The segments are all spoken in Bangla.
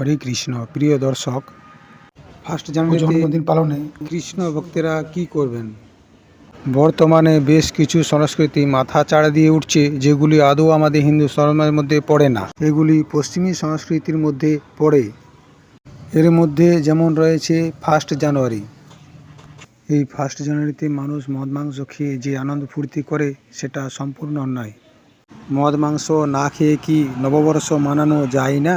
হরে কৃষ্ণ। প্রিয় দর্শক ফার্স্ট জানুয়ারি জন্মদিন পালনে কৃষ্ণ ভক্তেরা কি করবেন? বর্তমানে বেশ কিছু সংস্কৃতি মাথা চাড়া দিয়ে উঠছে যেগুলি আদৌ আমাদের হিন্দু ধর্মের মধ্যে পড়ে না। এগুলি পশ্চিমী সংস্কৃতির মধ্যে পড়ে। এর মধ্যে যেমন রয়েছে ফার্স্ট জানুয়ারি। এই ফার্স্ট জানুয়ারিতে মানুষ মদ মাংস খেয়ে যে আনন্দ ফুর্তি করে সেটা সম্পূর্ণ অন্যায় মদ মাংস না খেয়ে কি নববর্ষ মানানো যায় না?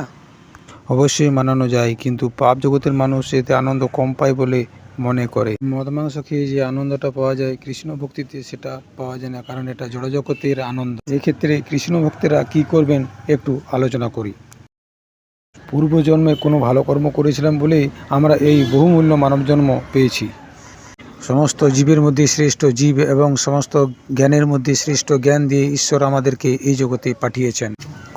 অবশ্যই মানানো যায়, কিন্তু পাপ জগতের মানুষ এতে আনন্দ কম পায় বলে মনে করে। মদ, মাংস খেয়ে যে আনন্দটা পাওয়া যায় কৃষ্ণ ভক্তিতে সেটা পাওয়া যায় না, কারণ এটা জড়জগতের আনন্দ। এক্ষেত্রে কৃষ্ণ ভক্তেরা কি করবেন একটু আলোচনা করি। পূর্বজন্মে কোনো ভালো কর্ম করেছিলাম বলেই আমরা এই বহুমূল্য মানব জন্ম পেয়েছি। সমস্ত জীবের মধ্যে শ্রেষ্ঠ জীব এবং সমস্ত জ্ঞানের মধ্যে শ্রেষ্ঠ জ্ঞান দিয়ে ঈশ্বর আমাদেরকে এই জগতে পাঠিয়েছেন।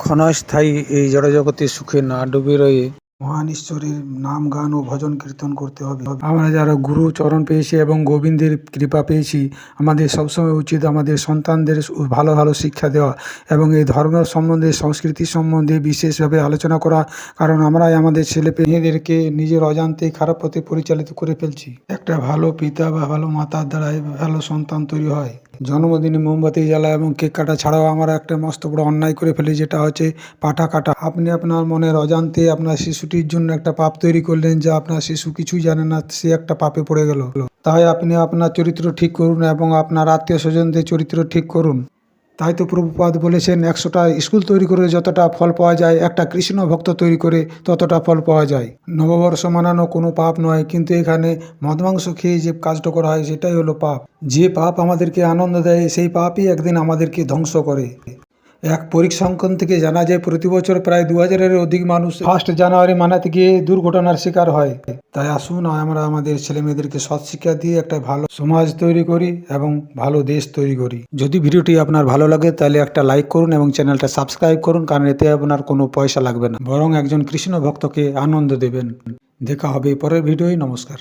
ক্ষণস্থায়ী এই জড়জগতে সুখে না ডুবে রয়ে মহান ঈশ্বরের নাম, গান ও ভজন কীর্তন করতে হবে। আমরা যারা গুরু চরণ পেয়েছি এবং গোবিন্দের কৃপা পেয়েছি, আমাদের সবসময় উচিত আমাদের সন্তানদের ভালো ভালো শিক্ষা দেওয়া এবং এই ধর্ম সম্বন্ধে, সংস্কৃতি সম্বন্ধে বিশেষভাবে আলোচনা করা, কারণ আমরাই আমাদের ছেলে মেয়েদেরকে নিজের অজান্তে খারাপ পথে পরিচালিত করে ফেলছি। একটা ভালো পিতা বা ভালো মাতার দ্বারাই ভালো সন্তান তৈরি হয়। জন্মদিনে মোমবাতি জ্বালা এবং কেক কাটা ছাড়াও আমার একটা মস্ত বড় অন্যায় করে ফেলি, যেটা হচ্ছে পাঠা কাটা। আপনি আপনার মনের অজান্তে আপনার শিশুটির জন্য একটা পাপ তৈরি করলেন যা আপনার শিশু কিছুই জানে না, সে একটা পাপে পড়ে গেল। তাই আপনি আপনার চরিত্র ঠিক করুন এবং আপনার আত্মীয় স্বজনদের চরিত্র ঠিক করুন। তাই তো প্রভুপাদ বলেছেন, একশোটা স্কুল তৈরি করে যতটা ফল পাওয়া যায়, একটা কৃষ্ণ ভক্ত তৈরি করে ততটা ফল পাওয়া যায়। নববর্ষ মানানো কোনো পাপ নয়, কিন্তু এখানে মদ মাংস খেয়ে যে কাজটা করা হয়, সেটাই হলো পাপ। যে পাপ আমাদেরকে আনন্দ দেয়, সেই পাপই একদিন আমাদেরকে ধ্বংস করে। এক পরিসংখ্যান থেকে জানা যায়, প্রতি বছর প্রায় দু হাজারের অধিক মানুষ ফার্স্ট জানুয়ারি মানাতে গিয়ে দুর্ঘটনার শিকার হয়। তাই আসুন আমরা আমাদের ছেলে মেয়েদেরকে সৎ শিক্ষা দিয়ে একটা ভালো সমাজ তৈরি করি এবং ভালো দেশ তৈরি করি। যদি ভিডিওটি আপনার ভালো লাগে, তাহলে একটা লাইক করুন এবং চ্যানেলটা সাবস্ক্রাইব করুন, কারণ এতে আপনার কোনো পয়সা লাগবে না। বরং একজন কৃষ্ণ ভক্তকে আনন্দ দেবেন। দেখা হবে পরের ভিডিওই নমস্কার।